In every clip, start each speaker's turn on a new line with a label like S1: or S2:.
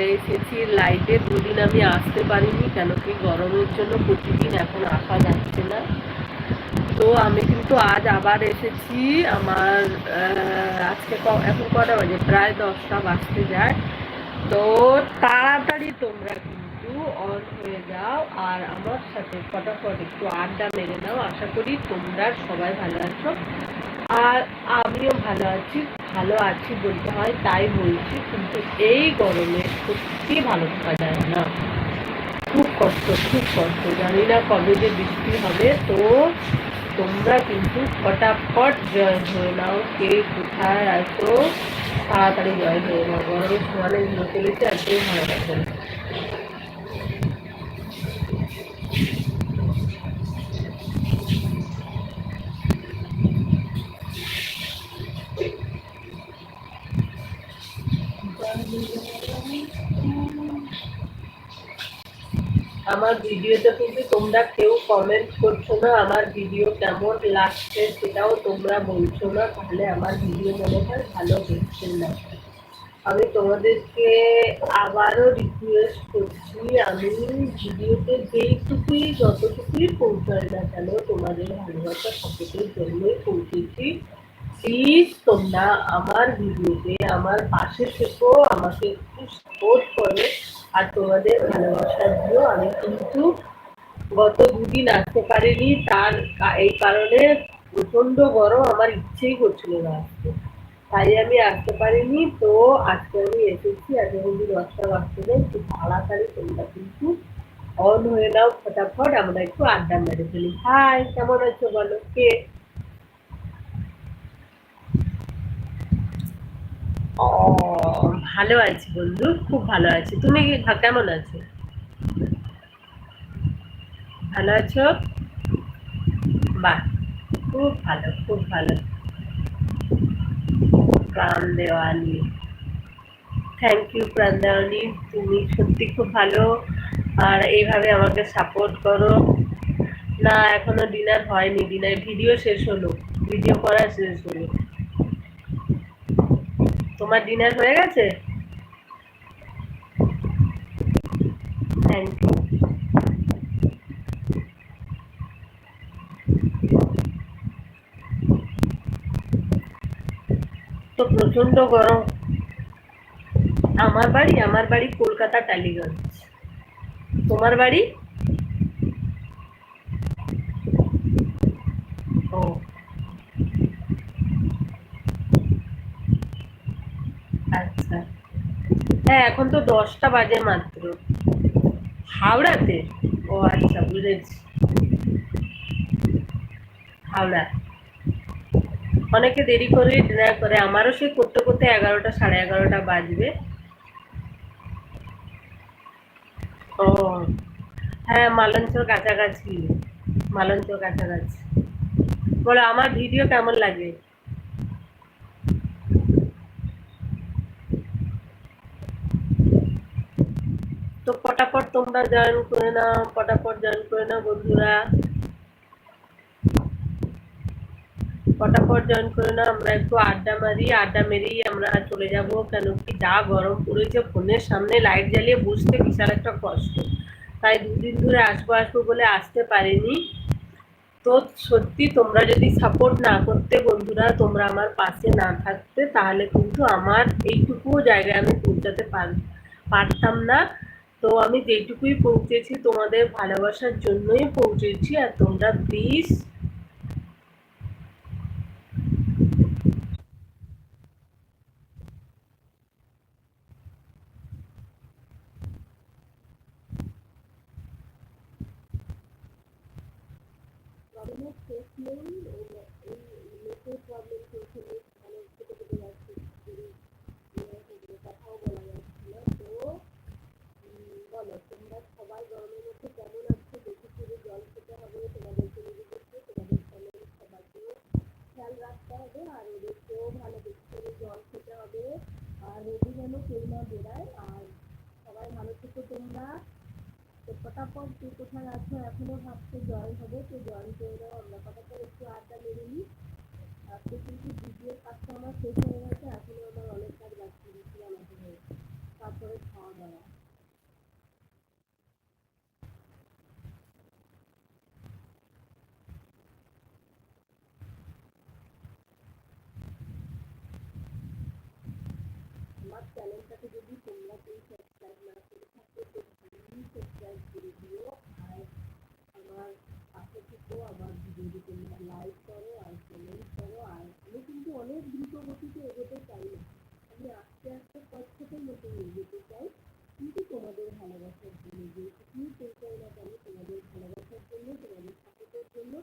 S1: চলে এসেছি। লাইটে দুদিন আমি আসতে পারিনি, কেন কি গরমের জন্য প্রতিদিন এখন আসা যাচ্ছে না। তো আমি কিন্তু আজ আবার এসেছি আমার আজকে এখন কটা বাজে? প্রায় দশটা বাজতে যায়। তো তাড়াতাড়ি তোমরা কিন্তু অন হয়ে যাও আর আমার সাথে ফটাফট একটু আড্ডা মেরে নাও। আশা করি তোমরা সবাই ভালো আছো। আর আমিও ভালো আছি ভালো আছি বলতে হয়, তাই বলছি, কিন্তু এই গরমে সত্যি ভালো থাকা যায় না। খুব কষ্ট খুব কষ্ট। জানি না কবে যে বৃষ্টি হবে, তো তোমরা কিন্তু ফটাফট জয় হয়ে নাও, কে কোথায় আছো তাড়াতাড়ি জয় হয়ে নাও। গরমের সমানে চলেছে কেউ ভালো আমার ভিডিওতে কিন্তু তোমরা কেউ কমেন্ট করছ না, আমার ভিডিও কেমন লাগছে সেটাও তোমরা বলছো না, তাহলে আমার ভিডিও মনে হয় ভালো হচ্ছে না। আমি তোমাদেরকে আবারও রিকোয়েস্ট করছি, আমি ভিডিওতে যেইটুকুই, যতটুকুই পৌঁছাই না কেন তোমাদের ভালোবাসা সাপোর্টের জন্যই পৌঁছেছি। প্লিজ তোমরা আমার ভিডিওতে আমার পাশে থেকো, আমাকে একটু সাপোর্ট করো। আর তোমাদের ভালোবাসা দিও আমি কিন্তু গত দুদিন আসতে পারিনি। তার এই কারণে প্রচণ্ড গরম, আমার ইচ্ছেই করছিল না আসতে। তাই আমি আসতে পারিনি। তো আজকে আমি এসেছি আজকে কিন্তু দশটা নেই, একটু তাড়াতাড়ি তোমরা কিন্তু অন হয়ে নাও, ফটাফট। আমরা একটু আড্ডা মেরে ফেলি। হাই কেমন আছো বলো? কে? ভালো আছি বন্ধু, খুব ভালো আছি। তুমি কেমন আছো? ভালো আছো? বাহ, খুব ভালো খুব ভালো। প্রাণ দেওয়ানি। থ্যাংক ইউ প্রাণ দেওয়ানি। তুমি সত্যি খুব ভালো। আর এইভাবে আমাকে সাপোর্ট করো। না, এখনও ডিনার হয়নি। ডিনার ভিডিও শেষ হলো। ভিডিও করা শেষ হলো। তোমার ডিনার হয়ে গেছে? তো প্রচণ্ড গরম। আমার বাড়ি আমার বাড়ি কলকাতা, টালিগঞ্জ। তোমার বাড়ি ও আচ্ছা হ্যাঁ এখন তো দশটা বাজে মাত্র। হাওড়াতে? ও আচ্ছা বুঝেছি হাওড়া। অনেকে দেরি করে ডিনার করে, আমারও সে করতে করতে এগারোটা, সাড়ে এগারোটা বাজবে। ও হ্যাঁ মালঞ্চর কাছাকাছি। মালঞ্চর কাছাকাছি। বলো, আমার ভিডিও কেমন লাগে? তো পটাপট তোমরা জয়েন করে নাও, পটাপট জয়েন করে নাও বন্ধুরা। পটাপট জয়েন করে নাও, আমরা একটু আড্ডা মারি, আড্ডা মেরেই আমরা চলে যাব। কেন কি যা গরম পড়েছে, ফোনের সামনে লাইট জ্বালিয়ে বসতে বিশাল একটা কষ্ট। তাই দুদিন ধরে আসব আসব বলে আসতে পারিনি। তো সত্যি তোমরা যদি সাপোর্ট না করতে বন্ধুরা, তোমরা আমার পাশে না থাকতে, তাহলে কিন্তু আমার এইটুকুও জায়গায় আমি পৌঁছাতে পার পারতাম না। তো আমি যেটুকুই পৌঁছেছি তোমাদের ভালোবাসার জন্যই পৌঁছেছি আর তোমরা প্লিজ গরমের শেষ নেই এই নেটের প্রবলেম চলছে নেট মানে কেটে কেটে যাচ্ছে কথাও বলা যাচ্ছে না তো উম, বলো তোমরা সবাই গরমের মধ্যে কেমন আছো বেশি করে জল খেতে হবে তোমাদেরকে নিজেদেরকে তোমাদের ফ্যামিলি সবাইকেও খেয়াল রাখতে হবে আর ওদেরকেও ভালো বেশি করে জল খেতে হবে আর রোদে যেন কেউ না বেড়ায়, আর সবাই ভালো থেকো তোমরা। ফটাফট যে কোথায় আছো এখনও ভাবছ জয়েন হবে, তো জয়েন করে দাও আমরা ফটাফট একটু আড্ডা মেরে নিই। আজকে কিন্তু দ্বিতীয় কাজটা আমার শেষ হয়ে গেছে, এখনও আমার অনেক কাজ বাকি আমাদের। তারপরে খাওয়া দাওয়া আমার চ্যানেলটাকে যদি তোমরা কেউ সাবস্ক্রাইব না করে থাকো তো প্লিজ সাবস্ক্রাইব করে দিও আর আমার পাশে থেকেও আমার ভিডিওটি লাইক করো আর কমেন্ট করো আর আমি কিন্তু অনেক দ্রুত গতিতে এগোতে চাই না আমি আস্তে আস্তে কচ্ছপের মতো এগোতে চাই কিন্তু তোমাদের ভালোবাসার জন্য যেটুকুই চাই না কেন তোমাদের ভালোবাসার জন্য তোমাদের সাপোর্টের জন্য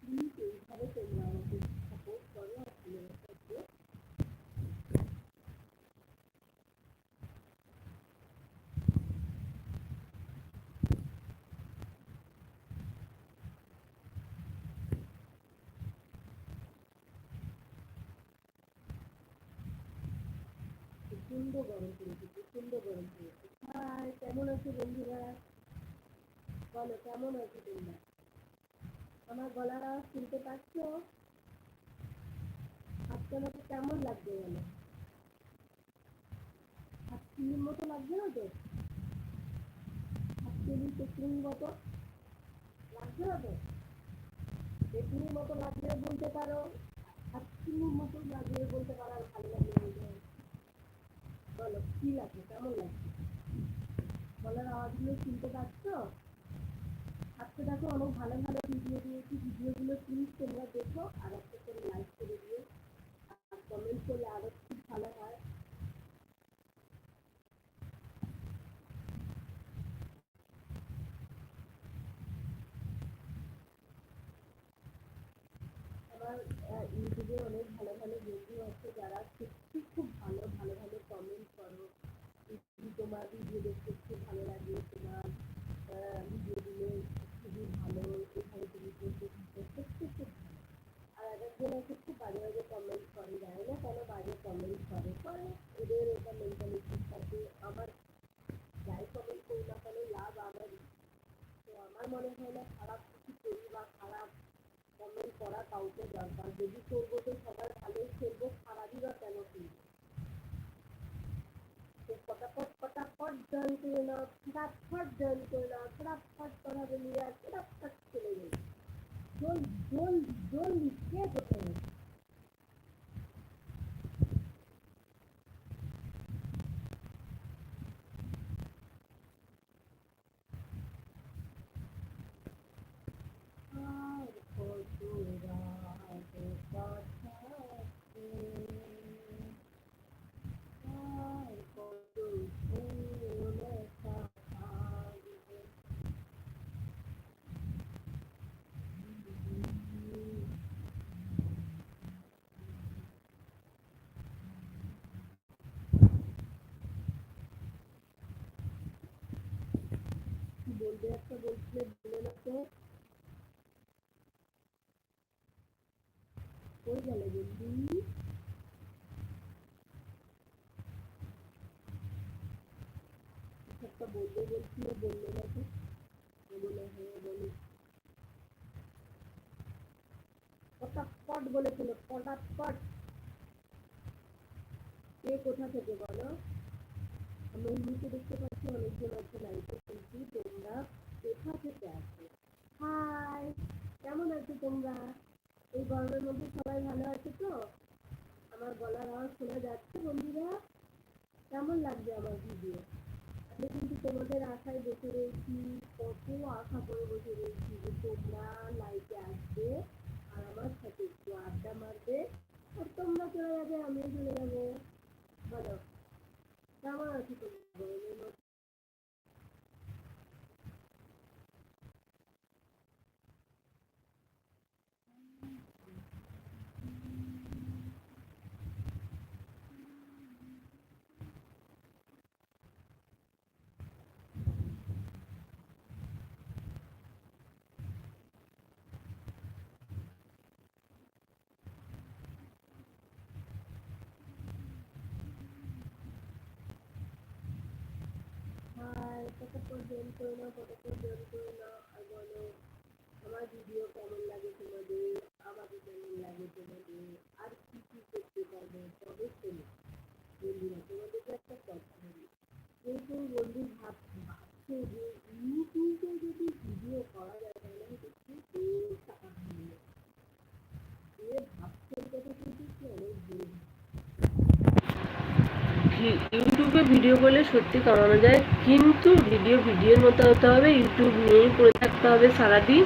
S1: প্লিজ এইভাবে তোমরা আমাকে সাপোর্ট করো আর ভালোবাসা দিও প্রচণ্ড গরম পড়েছে প্রচণ্ড গরম পড়েছে। হাই, কেমন আছো বন্ধুরা? বলো, কেমন আছো তোমরা? আমার গলার আওয়াজ শুনতে পাচ্ছ? আজকে আমাকে কেমন লাগছে বলো? মতো লাগছে না তো? হাতচিলি পেট্রিং মতো লাগছে না তো? মতো বলতে পারো হাতচিলির মতো লাগলে বলতে পারো ভালো পারো। বলো, কি লাগে? কেমন লাগছে বলার আওয়াজগুলো শুনতে পাচ্ছ? আজকে দেখো অনেক ভালো ভালো ভিডিও দিয়েছি। ভিডিওগুলো প্লিজ তোমরা দেখো, আর একটা করে লাইক করে দিও। আর কমেন্ট করলে আরও খুব ভালো হয় আমার আহ, ইউটিউবে অনেক ভালো ভালো বন্ধু আছে যারা সত্যি খুব ভালো ভালো ভালো কমেন্ট করো যদি তোমার ভিডিও দেখতে খুব ভালো লাগে, তোমার ভিডিওগুলো খুবই ভালো এখানে তুমি করতে থাকো সত্যি খুব ভালো। আর একজন আছে খুব বাজে বাজে কমেন্ট করে যায় না কেন বাজে কমেন্ট করে? করে ওদের ওটা মেন্টালিটির সাথে আমার যাই কমেন্ট করি না কেন লাভ আমারই তো আমার মনে হয় না খারাপ কিছু করি বা খারাপ কমেন্ট করা কাউকে দরকার যদি করব তো সবার ভালোই করব খারাপই বা কেন করব তো ফটাফট ফটাফট জয়েন করে নাও ফটাফট জয়েন করে নাও ফটাফট কথা বলি আর ফটাফট চলে যাই জল জলদি জলদি কে কোথায় আছে? আর কত রাত কাটাতে, আর কত ফুল কাটাবে। কি বলবে একটা বলছিলে বলে না তো কই গেলে বন্ধু কিছু একটা বলবে বলছিল বললে না তো ও বলে হ্যাঁ বলি পটাপট বলেছিল পটাপট কে কোথা থেকে বলো আমি এমনিতে দেখতে পাচ্ছি অনেকজন আছে লাইভে কিন্তু তোমরা কোথা থেকে হাই কেমন আছো তোমরা? এই গরমের মধ্যে সবাই ভালো আছে তো? আমার গলার আওয়াজ শোনা যাচ্ছে বন্ধুরা? কেমন লাগবে আমার ভিডিও? আমি কিন্তু তোমাদের আশায় বসে রয়েছি, কত আশা করে বসে রয়েছি যে তোমরা লাইভে আসবে আর আমার সাথে একটু আড্ডা মারবে। আর তোমরা চলে যাবে, আমিও চলে যাব। বলো কেমন আছো তোমরা? গরমের মধ্যে? কতক্ষণ জয়েন করে নাও কতক্ষণ জয়েন করে নাও আর বলো আমার ভিডিও কেমন লাগে তোমাদের? আমাকে কেমন লাগে তোমাদের? আর কি কি করতে পারব তবে শোনো বন্ধুরা তোমাদেরকে একটা কথা বলি কেউ কেউ বন্ধু ভাবছে যে ইউটিউবে যদি ভিডিও করা যায় তাহলে হয়তো প্রচুর টাকা কামানো যায় এ ভাবছে এই কথা কিন্তু কি অনেক ভুল ইউটিউবে ভিডিও করলে সত্যি কামানো যায়। কিন্তু ভিডিও ভিডিওর মতো হতে হবে, ইউটিউব নিয়েই করে থাকতে হবে সারাদিন।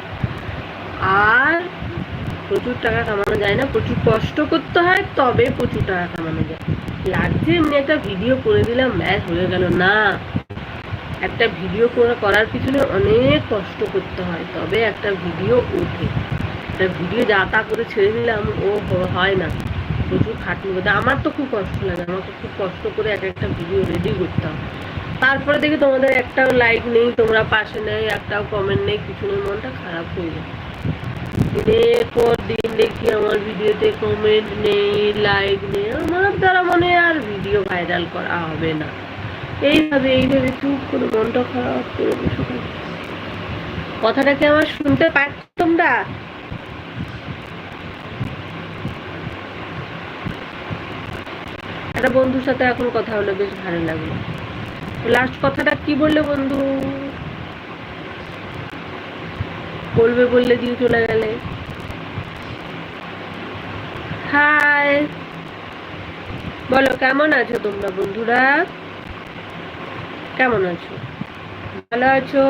S1: আর প্রচুর টাকা কামানো যায় না, প্রচুর কষ্ট করতে হয়, তবে প্রচুর টাকা কামানো যায়। লাগছে এমনি একটা ভিডিও করে দিলাম ম্যাচ হয়ে গেল। না, একটা ভিডিও করে করার পিছনে অনেক কষ্ট করতে হয়, তবে একটা ভিডিও ওঠে। একটা ভিডিও যা তা করে ছেড়ে দিলাম, ও হয় না। প্রচুর খাটনি করতে আমার তো খুব কষ্ট লাগে, আমাকে খুব কষ্ট করে এক একটা ভিডিও রেডি করতে হয়। তারপরে দেখি তোমাদের একটাও লাইক নেই, তোমরা পাশে নেই, একটাও কমেন্ট নেই, কিছু নেই, মনটা খারাপ হয়ে যায়। দিনের পর দিন দেখি আমার ভিডিওতে কমেন্ট নেই লাইক নেই, আমার দ্বারা মনে আর ভিডিও ভাইরাল করা হবে না। এইভাবে এইভাবে চুপ করে মনটা খারাপ করে কথাটা কি আমার শুনতে পাচ্ছ তোমরা? একটা বন্ধুর সাথে এখন কথা হলো, বেশ ভালো লাগল। লাস্ট কথাটা কি বললে বন্ধু? বলবে বললে দিয়ে চলে গেলে। হাই বলো, কেমন আছো তোমরা বন্ধুরা? কেমন আছো? ভালো আছো?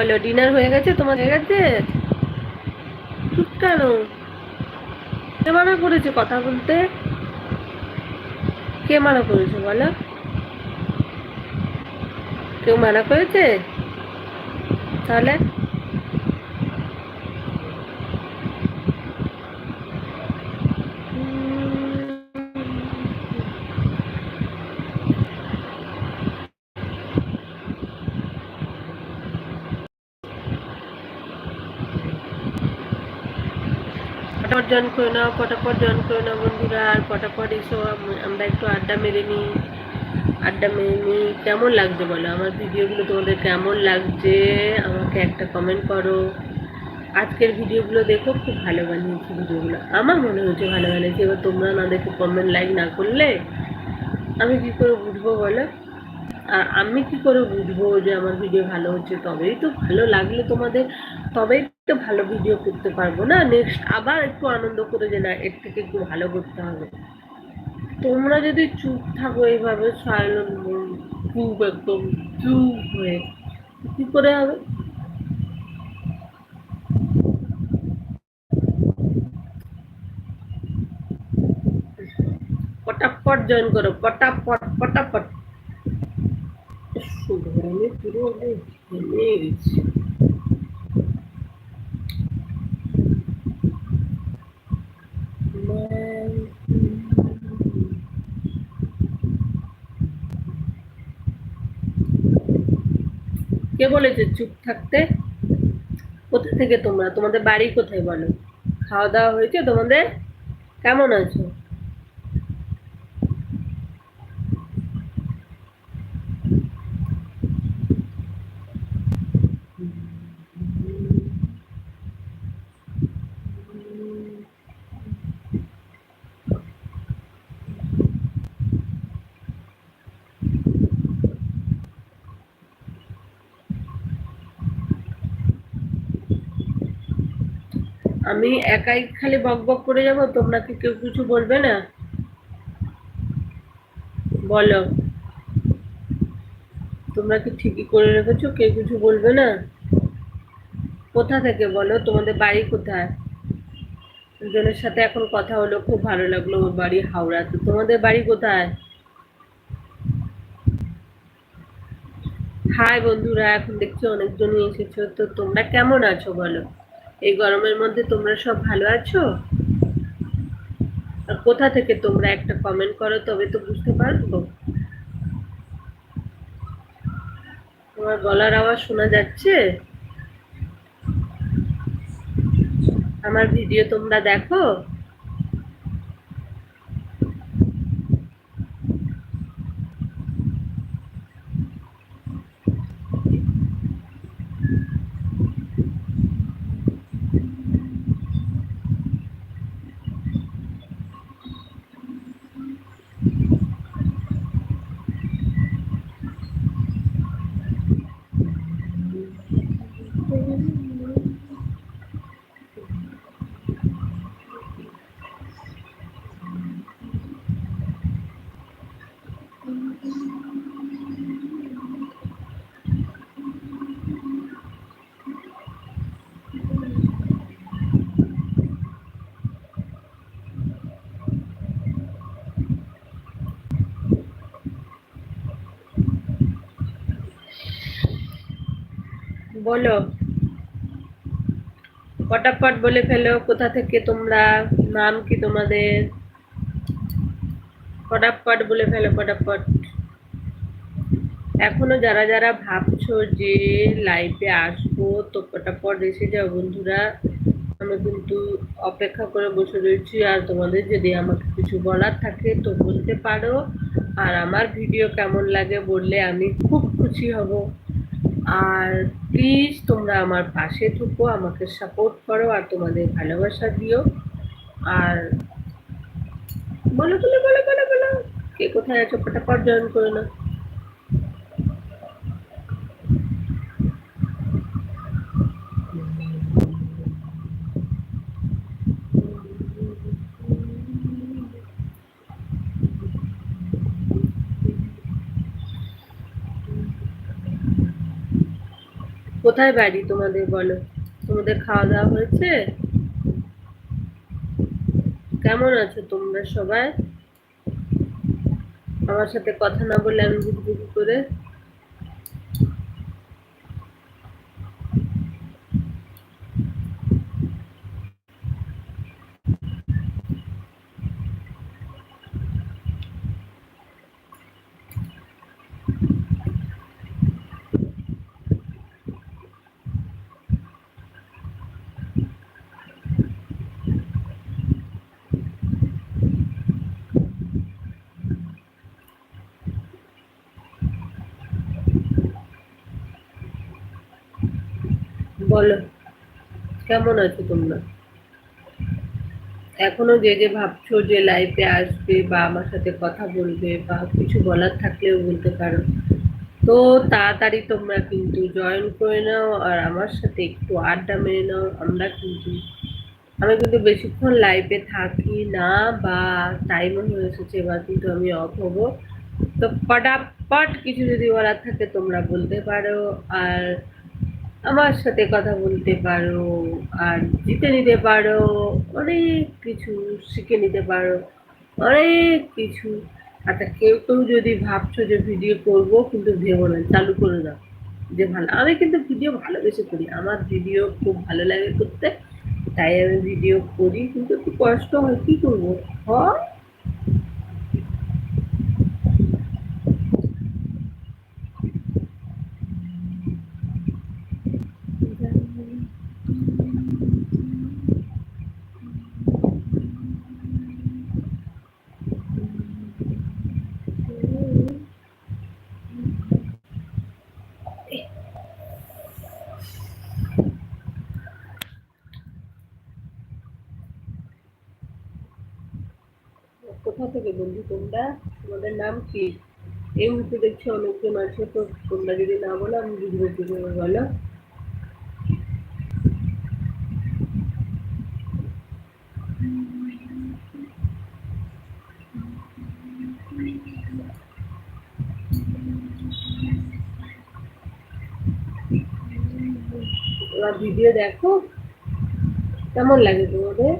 S1: বলো ডিনার হয়ে গেছে তোমার হয়ে গেছে কেন? কে মানা করেছে কথা বলতে? কে মানা করেছে বলো? কেউ মানা করেছে? তাহলে পটাপট জয়েন করে নাও পটাপট জয়েন করে নাও বন্ধুরা, আর পটাপট এসো আমরা একটু আড্ডা মেরে নিই। আড্ডা মেরে নিই, কেমন লাগছে বলো? আমার ভিডিওগুলো তোমাদের কেমন লাগছে? আমাকে একটা কমেন্ট করো। আজকের ভিডিওগুলো দেখো, খুব ভালো বানিয়েছি ভিডিওগুলো। আমার মনে হচ্ছে ভালো বানিয়েছি, এবার তোমরা না দেখে কমেন্ট লাইক না করলে আমি কী করে বুঝব বলো? আর আমি কি করে বুঝব যে আমার ভিডিও ভালো হচ্ছে? তবেই তো ভালো লাগলে তোমাদের, তবেই তো ভালো ভিডিও করতে পারব না? নেক্সট আবার একটু আনন্দ করে যে না, এর থেকে একটু ভালো করতে হবে। তোমরা যদি চুপ থাকো এইভাবে চুপ একদম চুপ হয়ে, কি করে হবে? পটাপট জয়েন করো, পটাপট পটাপট। গরমে পুরো ঘেমে গেছি কে বলেছে চুপ থাকতে, কোথা থেকে তোমরা? তোমাদের বাড়ি কোথায় বলো? খাওয়া দাওয়া হয়েছে? তোমাদের কেমন আছো? আমি একাই খালি বক বক করে যাব, তোমরা কি কেউ কিছু বলবে না? বলো। তোমরা কি ঠিকই করে রেখেছো, কেউ কিছু বলবে না? কোথা থেকে বলো? তোমাদের বাড়ি কোথায়? একজনের সাথে এখন কথা হলো, খুব ভালো লাগল ওর বাড়ি হাওড়া তো তোমাদের বাড়ি কোথায়? হাই বন্ধুরা, এখন দেখছি অনেকজনই এসেছ, তো তোমরা কেমন আছো বলো? এই গরমের মধ্যে তোমরা সব ভালো আছো? আর কোথা থেকে তোমরা একটা কমেন্ট করো, তবে তো বুঝতে পারব। তোমার গলার আওয়াজ শোনা যাচ্ছে? আমার ভিডিও তোমরা দেখো? বলো। পটাপট বলে ফেলো, কোথা থেকে তোমরা, নাম কি তোমাদের? পটাপট বলে ফেলো, পটাপট। এখনও যারা যারা ভাবছ যে লাইভে আসব, তো পটাপট এসে যাও বন্ধুরা। আমি কিন্তু অপেক্ষা করে বসে রয়েছি, আর তোমাদের যদি আমাকে কিছু বলার থাকে তো বলতে পারো। আর আমার ভিডিও কেমন লাগে বললে আমি খুব খুশি হব। আর প্লিজ তোমরা আমার পাশে থেকো, আমাকে সাপোর্ট করো আর তোমাদের ভালোবাসা দিও। আর বলো বলো বলো বলো বলো। কে কোথায় আছো? ফটাফট জয়েন করে না। কোথায় বাড়ি তোমাদের বলো? তোমাদের খাওয়া দাওয়া হয়েছে? কেমন আছো তোমরা সবাই? আমার সাথে কথা না বলে আমি কি করে বলো। কেমন আছো তোমরা? এখনও যে যে ভাবছ যে লাইফে আসবে বা আমার সাথে কথা বলবে বা কিছু বলার থাকলেও বলতে পারো, তো তাড়াতাড়ি তোমরা কিন্তু জয়েন করে নাও আর আমার সাথে একটু আড্ডা মেরে নাও, আমরা কিন্তু, আমি কিন্তু বেশিক্ষণ লাইফে থাকি না বা টাইমও হয়ে এসেছে, এবার কিন্তু আমি অফ হব। তো পটাপট কিছু যদি বলার থাকে তোমরা বলতে পারো আর আমার সাথে কথা বলতে পারো, আর জিতে নিতে পারো, অনেক কিছু শিখে নিতে পারো, অনেক কিছু। আচ্ছা কেউ কেউ যদি ভাবছ যে ভিডিও করব, কিন্তু ভেবো না, চালু করে দাও, যে ভালো। আমি কিন্তু ভিডিও ভালোবেসে করি, আমার ভিডিও খুব ভালো লাগে করতে, তাই আমি ভিডিও করি, কিন্তু একটু কষ্ট হয়, কি করব? হয় কোথা থেকে, বন্ধু, তোমরা তোমাদের নাম কি? এই মুহূর্তে দেখছি অনেকজন আছে, তো তোমরা যদি না বলো, আমি বুঝব করে বলো। ভিডিও দেখো। কেমন লাগে তোমাদের?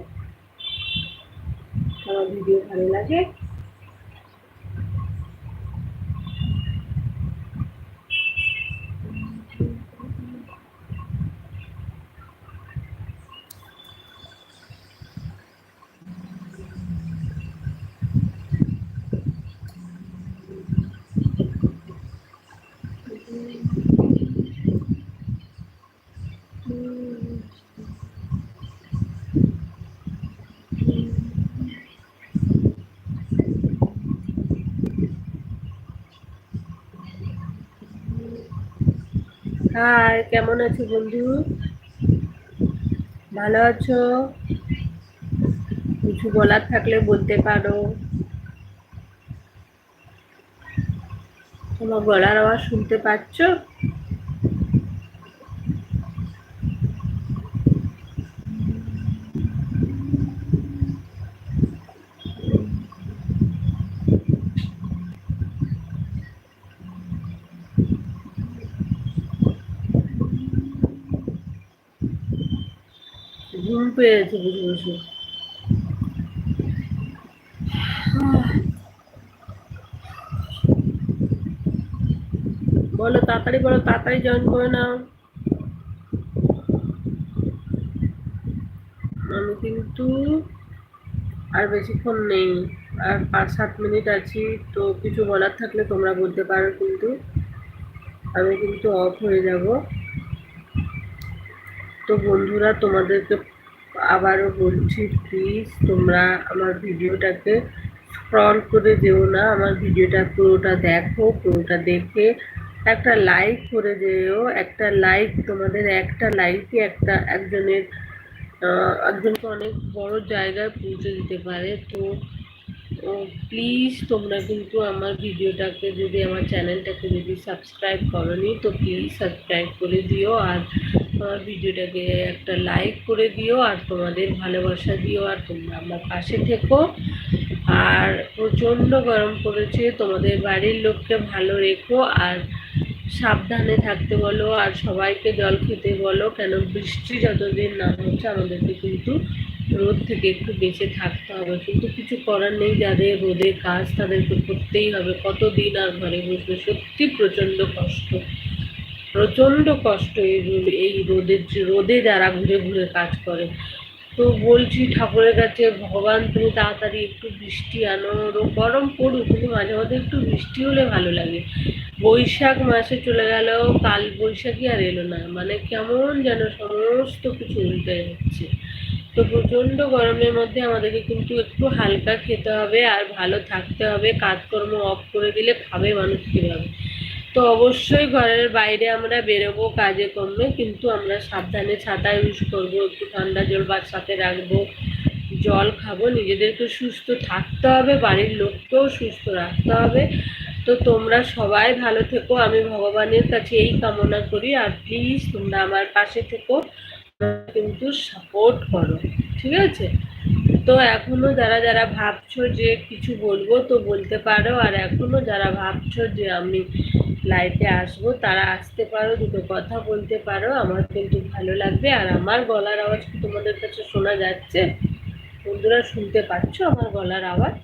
S1: ভিডিও ভালো লাগে। হাই কেমন আছো বন্ধু? ভালো আছো? কিছু বলার থাকলে বলতে পারো। তোমার গলার আওয়াজ শুনতে পাচ্ছ? পেয়ে গেছে বুঝে বসে বলো তাড়াতাড়ি বলো তাড়াতাড়ি জয়েন করে নাও। আমি কিন্তু আর বেশিক্ষণ নেই, আর পাঁচ সাত মিনিট আছি, তো কিছু বলার থাকলে তোমরা বলতে পারো কিন্তু। আমি কিন্তু অফ হয়ে যাব। তো বন্ধুরা, তোমাদেরকে আবারও বলছি প্লিজ তোমরা আমার ভিডিওটাকে স্ক্রল করে যেও না। আমার ভিডিওটা পুরোটা দেখো, পুরোটা দেখে একটা লাইক করে যেও। একটা লাইক তোমাদের একটা লাইকই একটা একজনের একজনকে অনেক বড় জায়গায় পৌঁছে দিতে পারে। তো প্লিজ তোমরা কিন্তু আমার ভিডিওটাকে যদি আমার চ্যানেলটাকে যদি সাবস্ক্রাইব করনি, তো প্লিজ সাবস্ক্রাইব করে দিও। আর ভিডিওটাকে একটা লাইক করে দিও আর তোমাদের ভালোবাসা দিও আর তোমরা আমার পাশে থেকো। আর প্রচণ্ড গরম পড়েছে, তোমাদের বাড়ির লোককে ভালো রেখো আর সাবধানে থাকতে বলো আর সবাইকে জল খেতে বলো, কেন বৃষ্টি যতদিন না হচ্ছে আমাদেরকে কিন্তু রোদ থেকে একটু বেঁচে থাকতে হবে। কিন্তু কিছু করার নেই, যাদের রোদে কাজ তাদেরকে করতেই হবে। কতদিন আর ঘরে বসবে? সত্যি প্রচণ্ড কষ্ট। প্রচণ্ড কষ্ট এই এই রোদের রোদে যারা ঘুরে ঘুরে কাজ করে। তো বলছি ঠাকুরের কাছে, ভগবান তুমি তাড়াতাড়ি একটু বৃষ্টি আনো গরম পড়ুক, কিন্তু মাঝে মাঝে একটু বৃষ্টি হলে ভালো লাগে। বৈশাখ মাসে চলে গেল কাল বৈশাখী আর এলো না মানে কেমন যেন সমস্ত কিছু উল্টে যাচ্ছে। তো প্রচণ্ড গরমের মধ্যে আমাদেরকে কিন্তু একটু হালকা খেতে হবে আর ভালো থাকতে হবে, কাজকর্ম অফ করে দিলে খাবে মানুষ কীভাবে? তো অবশ্যই ঘরের বাইরে আমরা বেরোবো, কাজে কর্মে কিন্তু আমরা সাবধানে ছাতা ইউজ করব, একটু ঠান্ডা জল বা সাথে রাখব, জল খাব, নিজেদেরকে সুস্থ থাকতে হবে, বাড়ির লোককেও সুস্থ রাখতে হবে। তো তোমরা সবাই ভালো থেকো, আমি ভগবানের কাছে এই কামনা করি, আর প্লিজ তোমরা আমার পাশে থেকো কিন্তু সাপোর্ট করো, ঠিক আছে? তো এখনও যারা যারা ভাবছ যে কিছু বলব তো বলতে পারো, আর এখনও যারা ভাবছ যে আমি লাইফে আসব, তারা আসতে পারো, দুটো কথা বলতে পারো। আমার কিন্তু ভালো লাগবে, আর আমার গলার আওয়াজ কি তোমাদের কাছে শোনা যাচ্ছে? বন্ধুরা, শুনতে পাচ্ছ আমার গলার আওয়াজ?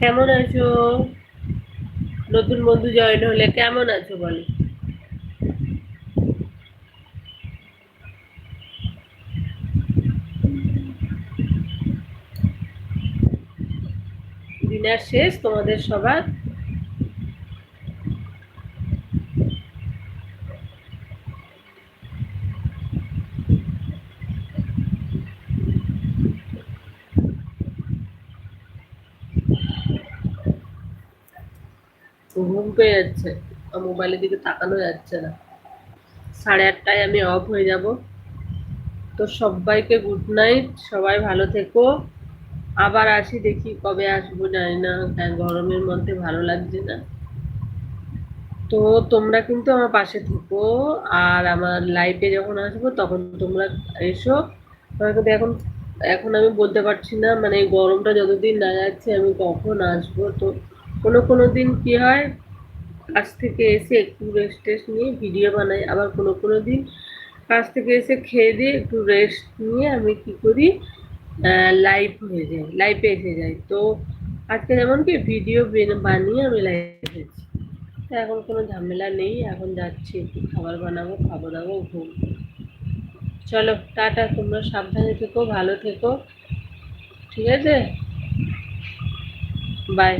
S1: কেমন আছো? নতুন বন্ধু জয়েন হলে কেমন আছো বলো? ডিনার শেষ তোমাদের সবার। ঘুম পেয়ে যাচ্ছে মোবাইলের দিকে তাকানো যাচ্ছে না। সাড়ে আটটায় আমি অফ হয়ে যাব। তো সবাইকে গুড নাইট সবাই ভালো থেকো। আবার আসি দেখি কবে আসব, জানি না। গরমের মধ্যে ভালো লাগছে না। তো তোমরা কিন্তু আমার পাশে থেকো। আর আমার লাইফে যখন আসব, তখন তোমরা এসো। কিন্তু এখন এখন আমি বলতে পারছি না। মানে গরমটা যতদিন না যাচ্ছে, আমি কখন আসব? তো কোনো কোনো দিন কি হয়? কাজ থেকে এসে একটু রেস্ট টেস্ট নিয়ে ভিডিও বানাই। আবার কোনো কোনো দিন কাজ থেকে এসে খেয়ে দিয়ে একটু রেস্ট নিয়ে আমি কি করি লাইভ হয়ে যাই লাইভে এসে যাই। তো আজকে যেমন কি ভিডিও বানিয়ে আমি লাইভে এসেছি তো এখন কোনো ঝামেলা নেই, এখন যাচ্ছি, একটু খাবার বানাবো, খাব দাবো, ঘুম। চলো, টাটা, তোমরা সাবধানে থেকো, ভালো থেকো। ঠিক আছে? বাই